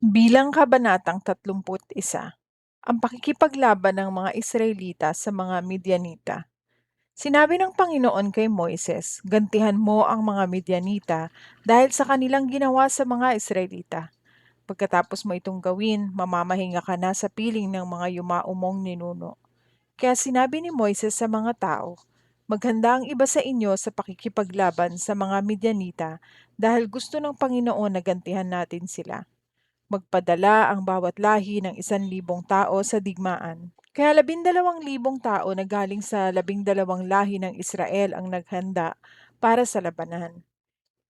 Bilang kabanatang 31, ang pakikipaglaban ng mga Israelita sa mga Midianita. Sinabi ng Panginoon kay Moises, gantihan mo ang mga Midianita dahil sa kanilang ginawa sa mga Israelita. Pagkatapos mo itong gawin, mamamahinga ka na sa piling ng mga yumaumong ninuno. Kaya sinabi ni Moises sa mga tao, Maghanda ang iba sa inyo sa pakikipaglaban sa mga Midianita dahil gusto ng Panginoon na gantihan natin sila magpadala ang bawat lahi ng isan libong tao sa digmaan. Kaya labindalawang libong tao na galing sa labindalawang lahi ng Israel ang naghanda para sa labanan.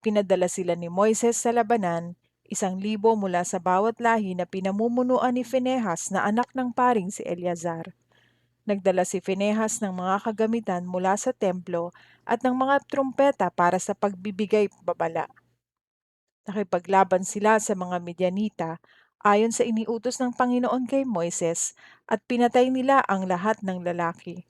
Pinadala sila ni Moises sa labanan, isang libo mula sa bawat lahi na pinamumunuan ni Phinehas na anak ng paring si Eleazar. Nagdala si Phinehas ng mga kagamitan mula sa templo at ng mga trumpeta para sa pagbibigay babala. Nakipaglaban sila sa mga Midianita ayon sa iniutos ng Panginoon kay Moises at pinatay nila ang lahat ng lalaki.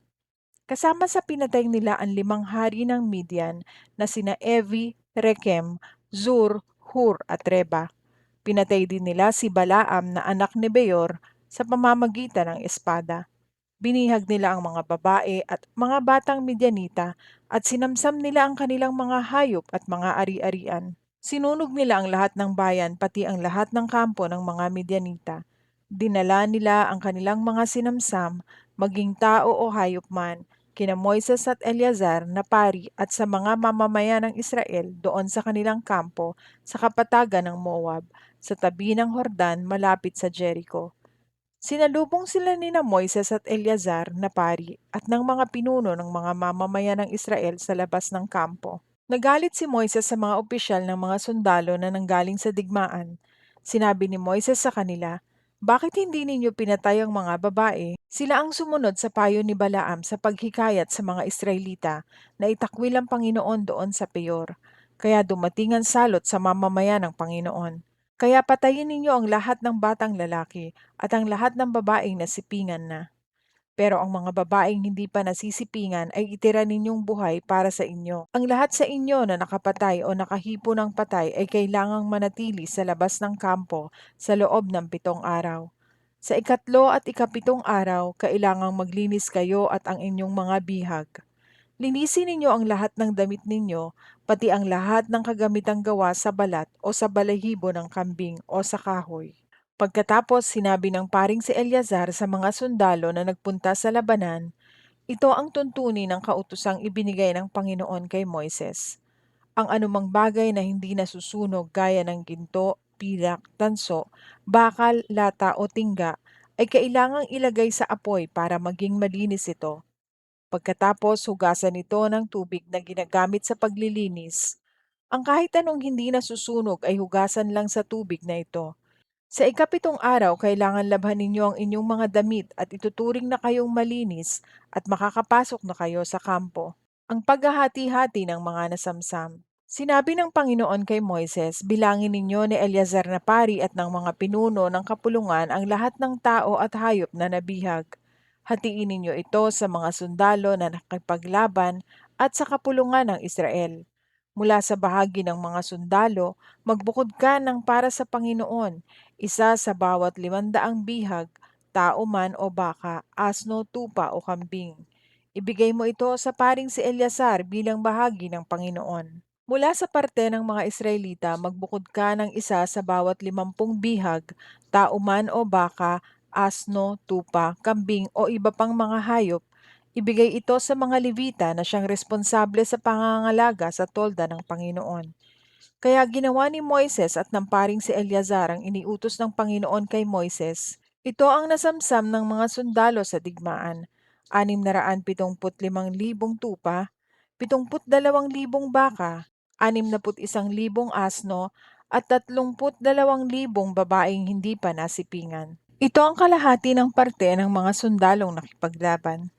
Kasama sa pinatay nila ang limang hari ng Midian na sina Evi, Rekem, Zur, Hur at Reba. Pinatay din nila si Balaam na anak ni Beor sa pamamagitan ng espada. Binihag nila ang mga babae at mga batang Midianita at sinamsam nila ang kanilang mga hayop at mga ari-arian. Sinunog nila ang lahat ng bayan pati ang lahat ng kampo ng mga Midianita. Dinala nila ang kanilang mga sinamsam, maging tao o hayop man, kina Moises at Eleazar na pari at sa mga mamamayan ng Israel doon sa kanilang kampo sa kapatagan ng Moab, sa tabi ng Hordan malapit sa Jericho. Sinalubong sila ni na Moises at Eleazar na pari at ng mga pinuno ng mga mamamayan ng Israel sa labas ng kampo. Nagalit si Moises sa mga opisyal ng mga sundalo na nanggaling sa digmaan. Sinabi ni Moises sa kanila, Bakit hindi ninyo pinatay ang mga babae? Sila ang sumunod sa payo ni Balaam sa paghikayat sa mga Israelita na itakwil ang Panginoon doon sa Peor. Kaya dumating ang salot sa mamamayan ng Panginoon. Kaya patayin ninyo ang lahat ng batang lalaki at ang lahat ng babaeng nasipingan na. Pero ang mga babaeng hindi pa nasisipingan ay itira ninyong buhay para sa inyo. Ang lahat sa inyo na nakapatay o nakahipo ng patay ay kailangang manatili sa labas ng kampo sa loob ng pitong araw. Sa ikatlo at ikapitong araw, kailangang maglinis kayo at ang inyong mga bihag. Linisin ninyo ang lahat ng damit ninyo, pati ang lahat ng kagamitang gawa sa balat o sa balahibo ng kambing o sa kahoy. Pagkatapos sinabi ng paring si Eleazar sa mga sundalo na nagpunta sa labanan, ito ang tuntunin ng kautosang ibinigay ng Panginoon kay Moises. Ang anumang bagay na hindi nasusunog gaya ng ginto, pilak, tanso, bakal, lata o tingga ay kailangang ilagay sa apoy para maging malinis ito. Pagkatapos hugasan ito ng tubig na ginagamit sa paglilinis, ang kahit anong hindi nasusunog ay hugasan lang sa tubig na ito sa ikapitong araw, kailangan labhan ninyo ang inyong mga damit at ituturing na kayong malinis at makakapasok na kayo sa kampo. Ang paghahati-hati ng mga nasamsam. Sinabi ng Panginoon kay Moises, bilangin ninyo ni Eleazar na pari at ng mga pinuno ng kapulungan ang lahat ng tao at hayop na nabihag. Hatiin ninyo ito sa mga sundalo na nakipaglaban at sa kapulungan ng Israel. Mula sa bahagi ng mga sundalo, magbukod ka ng para sa Panginoon, isa sa bawat limandaang bihag, tao man o baka, asno, tupa o kambing. Ibigay mo ito sa paring si Eleazar bilang bahagi ng Panginoon. Mula sa parte ng mga Israelita, magbukod ka ng isa sa bawat limampung bihag, tao man o baka, asno, tupa, kambing o iba pang mga hayop. Ibigay ito sa mga Levita na siyang responsable sa pangangalaga sa tolda ng Panginoon. Kaya ginawa ni Moises at ng paring si Eleazar ang iniutos ng Panginoon kay Moises. Ito ang nasamsam ng mga sundalo sa digmaan. Anim na raan pitongput limang libong tupa, pitongput dalawang libong baka, anim na put isang libong asno, at tatlongput dalawang libong babaeng hindi pa nasipingan. Ito ang kalahati ng parte ng mga sundalong nakipaglaban.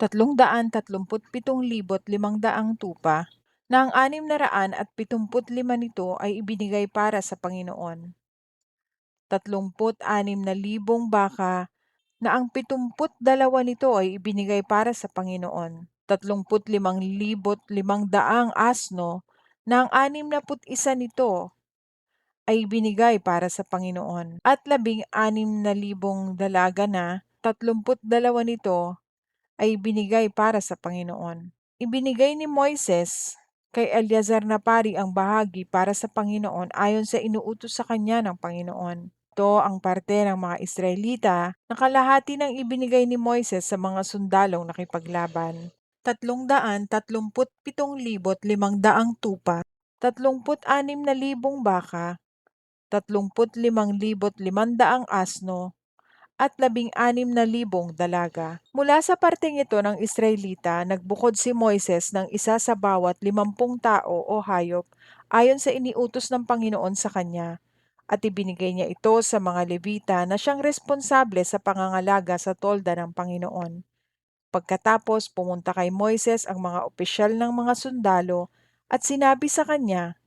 Tatlong daan tatlumput pitong libot limang daang tupa, na ang anim na raan at pitumput lima nito ay ibinigay para sa Panginoon. Tatlumput anim na libong baka na ang pitumput dalawa nito ay ibinigay para sa Panginoon. Tatlumput limang libot limang daang asno na ang anim na put isa nito ay binigay para sa Panginoon at labing anim na libong dalaga na tatlumput dalawa nito ay binigay para sa Panginoon. Ibinigay ni Moises kay Eleazar na pari ang bahagi para sa Panginoon ayon sa inuutos sa kanya ng Panginoon. Ito ang parte ng mga Israelita na kalahati ng ibinigay ni Moises sa mga sundalong nakipaglaban. Tatlong daan, tatlumput pitong libot, limang daang tupa, tatlumput anim na libong baka, tatlumput limang libot, limandaang asno, at labing anim na libong dalaga. Mula sa parteng ito ng Israelita, nagbukod si Moises ng isa sa bawat limampung tao o hayop ayon sa iniutos ng Panginoon sa kanya at ibinigay niya ito sa mga Levita na siyang responsable sa pangangalaga sa tolda ng Panginoon. Pagkatapos pumunta kay Moises ang mga opisyal ng mga sundalo at sinabi sa kanya,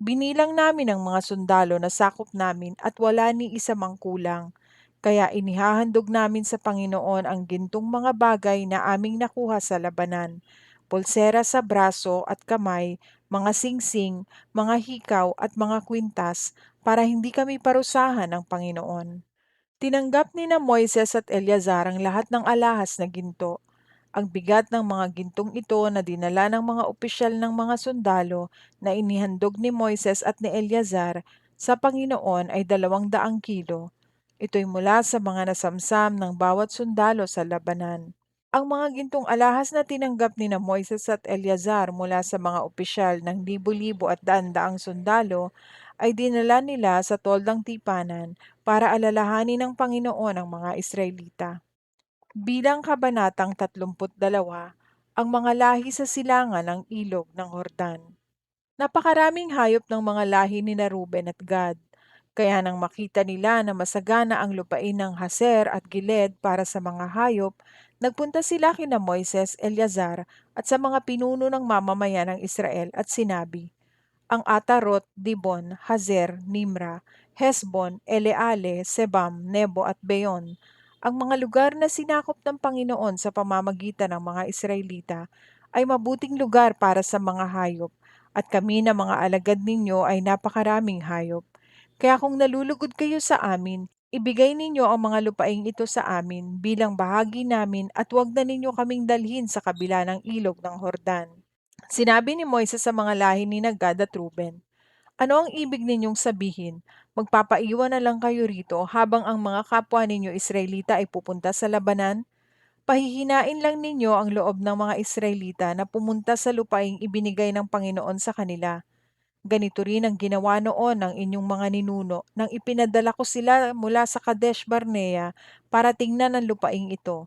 Binilang namin ang mga sundalo na sakop namin at wala ni isa mang kulang. Kaya inihahandog namin sa Panginoon ang gintong mga bagay na aming nakuha sa labanan, pulsera sa braso at kamay, mga singsing, mga hikaw at mga kwintas para hindi kami parusahan ng Panginoon. Tinanggap ni na Moises at Eleazar ang lahat ng alahas na ginto. Ang bigat ng mga gintong ito na dinala ng mga opisyal ng mga sundalo na inihandog ni Moises at ni Eleazar sa Panginoon ay dalawang daang kilo. Ito'y mula sa mga nasamsam ng bawat sundalo sa labanan. Ang mga gintong alahas na tinanggap ni na Moises at Eleazar mula sa mga opisyal ng libo-libo at daan-daang sundalo ay dinala nila sa toldang tipanan para alalahanin ng Panginoon ang mga Israelita. Bilang kabanatang 32, ang mga lahi sa silangan ng ilog ng Hordan. Napakaraming hayop ng mga lahi ni na Ruben at Gad. Kaya nang makita nila na masagana ang lupain ng Haser at Giled para sa mga hayop, nagpunta sila kina Moises, Eleazar at sa mga pinuno ng mamamayan ng Israel at sinabi, Ang Atarot, Dibon, Hazer, Nimra, Hesbon, Eleale, Sebam, Nebo at Beon, ang mga lugar na sinakop ng Panginoon sa pamamagitan ng mga Israelita ay mabuting lugar para sa mga hayop, at kami na mga alagad ninyo ay napakaraming hayop. Kaya kung nalulugod kayo sa amin, ibigay ninyo ang mga lupaing ito sa amin bilang bahagi namin at huwag na ninyo kaming dalhin sa kabila ng ilog ng Hordan. Sinabi ni Moises sa mga lahi ni Gad at Ruben, Ano ang ibig ninyong sabihin? Magpapaiwan na lang kayo rito habang ang mga kapwa ninyo Israelita ay pupunta sa labanan? Pahihinain lang ninyo ang loob ng mga Israelita na pumunta sa lupaing ibinigay ng Panginoon sa kanila. Ganito rin ang ginawa noon ng inyong mga ninuno nang ipinadala ko sila mula sa Kadesh Barnea para tingnan ang lupaing ito.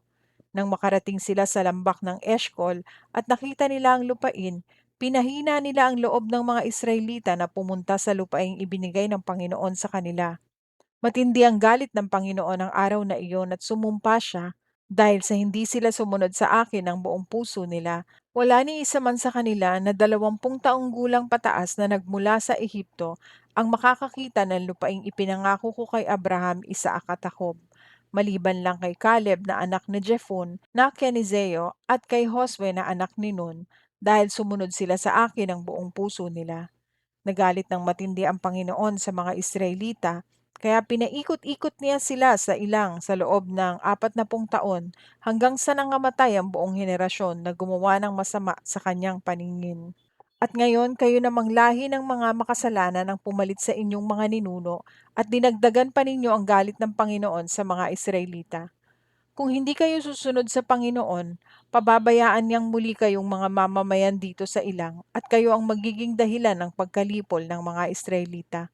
Nang makarating sila sa lambak ng Eshkol at nakita nila ang lupain, pinahina nila ang loob ng mga Israelita na pumunta sa lupaing ibinigay ng Panginoon sa kanila. Matindi ang galit ng Panginoon ang araw na iyon at sumumpa siya dahil sa hindi sila sumunod sa akin ng buong puso nila wala ni isa man sa kanila na dalawampung taong gulang pataas na nagmula sa Ehipto ang makakakita ng lupaing ipinangako ko kay Abraham, Isaac at maliban lang kay Caleb na anak ni Jepun na Kenizeo at kay Josue na anak ni Nun, dahil sumunod sila sa akin ng buong puso nila. Nagalit ng matindi ang Panginoon sa mga Israelita kaya pinaikot-ikot niya sila sa ilang sa loob ng apat na pung taon hanggang sa nangamatay ang buong henerasyon na gumawa ng masama sa kanyang paningin. At ngayon kayo namang lahi ng mga makasalanan ang pumalit sa inyong mga ninuno at dinagdagan pa ninyo ang galit ng Panginoon sa mga Israelita. Kung hindi kayo susunod sa Panginoon, pababayaan niyang muli kayong mga mamamayan dito sa ilang at kayo ang magiging dahilan ng pagkalipol ng mga Israelita.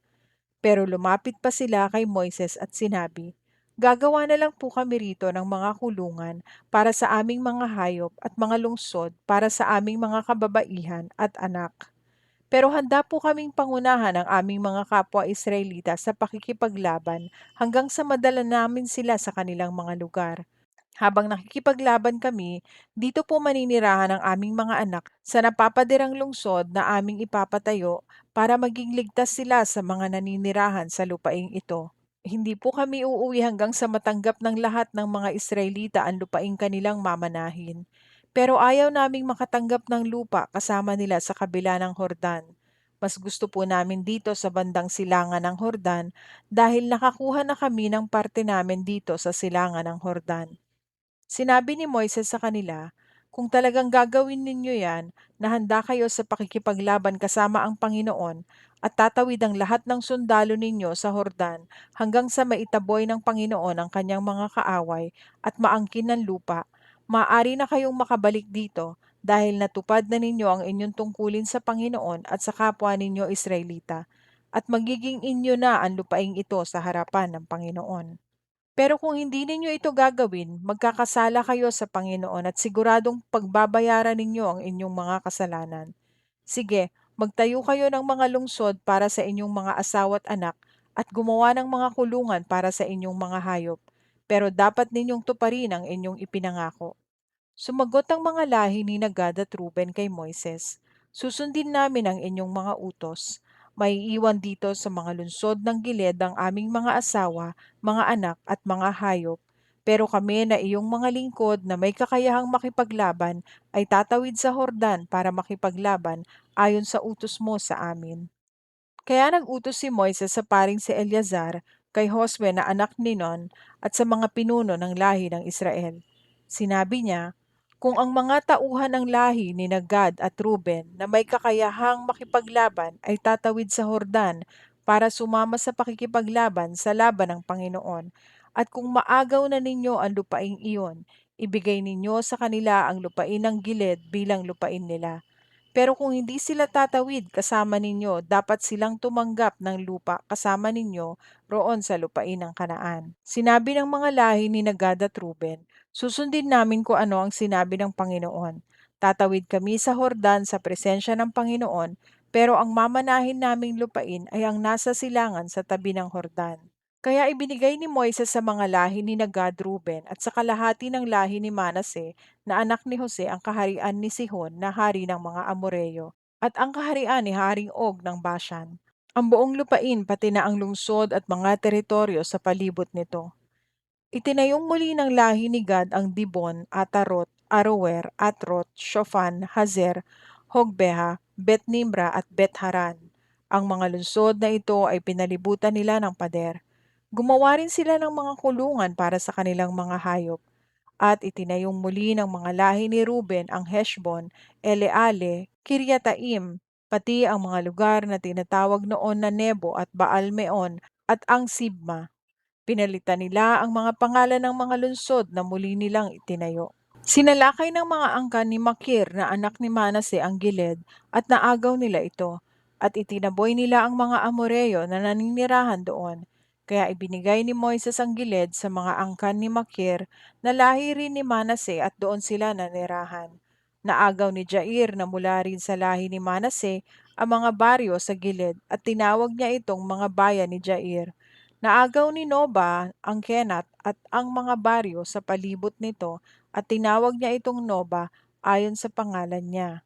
Pero lumapit pa sila kay Moises at sinabi, Gagawa na lang po kami rito ng mga kulungan para sa aming mga hayop at mga lungsod para sa aming mga kababaihan at anak. Pero handa po kaming pangunahan ang aming mga kapwa Israelita sa pakikipaglaban hanggang sa madala namin sila sa kanilang mga lugar. Habang nakikipaglaban kami, dito po maninirahan ang aming mga anak sa napapadirang lungsod na aming ipapatayo para maging ligtas sila sa mga naninirahan sa lupaing ito. Hindi po kami uuwi hanggang sa matanggap ng lahat ng mga Israelita ang lupaing kanilang mamanahin. Pero ayaw naming makatanggap ng lupa kasama nila sa kabila ng Hordan. Mas gusto po namin dito sa bandang silangan ng Hordan dahil nakakuha na kami ng parte namin dito sa silangan ng Hordan. Sinabi ni Moises sa kanila, Kung talagang gagawin ninyo yan, na handa kayo sa pakikipaglaban kasama ang Panginoon, at tatawid ang lahat ng sundalo ninyo sa Hordan hanggang sa maitaboy ng Panginoon ang kanyang mga kaaway at maangkin ng lupa, maaari na kayong makabalik dito dahil natupad na ninyo ang inyong tungkulin sa Panginoon at sa kapwa ninyo Israelita, at magiging inyo na ang lupaing ito sa harapan ng Panginoon. Pero kung hindi ninyo ito gagawin, magkakasala kayo sa Panginoon at siguradong pagbabayaran ninyo ang inyong mga kasalanan. Sige, magtayo kayo ng mga lungsod para sa inyong mga asawa at anak at gumawa ng mga kulungan para sa inyong mga hayop. Pero dapat ninyong tuparin ang inyong ipinangako. Sumagot ang mga lahi ni Gad at Ruben kay Moises, Susundin namin ang inyong mga utos. Maiiwan dito sa mga lungsod ng gilid ang aming mga asawa, mga anak at mga hayop. Pero kami na iyong mga lingkod na may kakayahang makipaglaban ay tatawid sa Hordan para makipaglaban ayon sa utos mo sa amin. Kaya nag-utos si Moises sa paring si Eleazar kay Josue na anak ni Nun at sa mga pinuno ng lahi ng Israel. Sinabi niya, kung ang mga tauhan ng lahi ni Gad at Ruben na may kakayahang makipaglaban ay tatawid sa Hordan para sumama sa pakikipaglaban sa laban ng Panginoon, at kung maagaw na ninyo ang lupaing iyon, ibigay ninyo sa kanila ang lupain ng gilid bilang lupain nila. Pero kung hindi sila tatawid kasama ninyo, dapat silang tumanggap ng lupa kasama ninyo roon sa lupain ng Kanaan. Sinabi ng mga lahi ni Gad at Ruben, susundin namin kung ano ang sinabi ng Panginoon. Tatawid kami sa Hordan sa presensya ng Panginoon, pero ang mamanahin naming lupain ay ang nasa silangan sa tabi ng Hordan. Kaya ibinigay ni Moises sa mga lahi ni Gad Ruben at sa kalahati ng lahi ni Manase na anak ni Jose ang kaharian ni Sihon na hari ng mga Amoreyo at ang kaharian ni Haring Og ng Bashan. Ang buong lupain pati na ang lungsod at mga teritoryo sa palibot nito. Itinayong muli ng lahi ni Gad ang Dibon, Atarot, Arower, Atrot, Shofan, Hazer, Hogbeha, Bet-Nimra at Bet-Haran. Ang mga lungsod na ito ay pinalibutan nila ng pader. Gumawa rin sila ng mga kulungan para sa kanilang mga hayop. At itinayong muli ng mga lahi ni Ruben ang Heshbon, Eleale, Kiryataim, pati ang mga lugar na tinatawag noon na Nebo at Baal-meon at ang Sibma. Pinalitan nila ang mga pangalan ng mga lungsod na muli nilang itinayo. Sinalakay ng mga angkan ni Makir na anak ni Manase ang gilid at naagaw nila ito, at itinaboy nila ang mga Amoreyo na naninirahan doon kaya ibinigay ni Moises ang gilid sa mga angkan ni Makir na lahi rin ni Manase at doon sila nanirahan. Naagaw ni Jair na mula rin sa lahi ni Manase ang mga baryo sa gilid at tinawag niya itong mga bayan ni Jair. Naagaw ni Noba ang Kenat at ang mga baryo sa palibot nito at tinawag niya itong Noba ayon sa pangalan niya.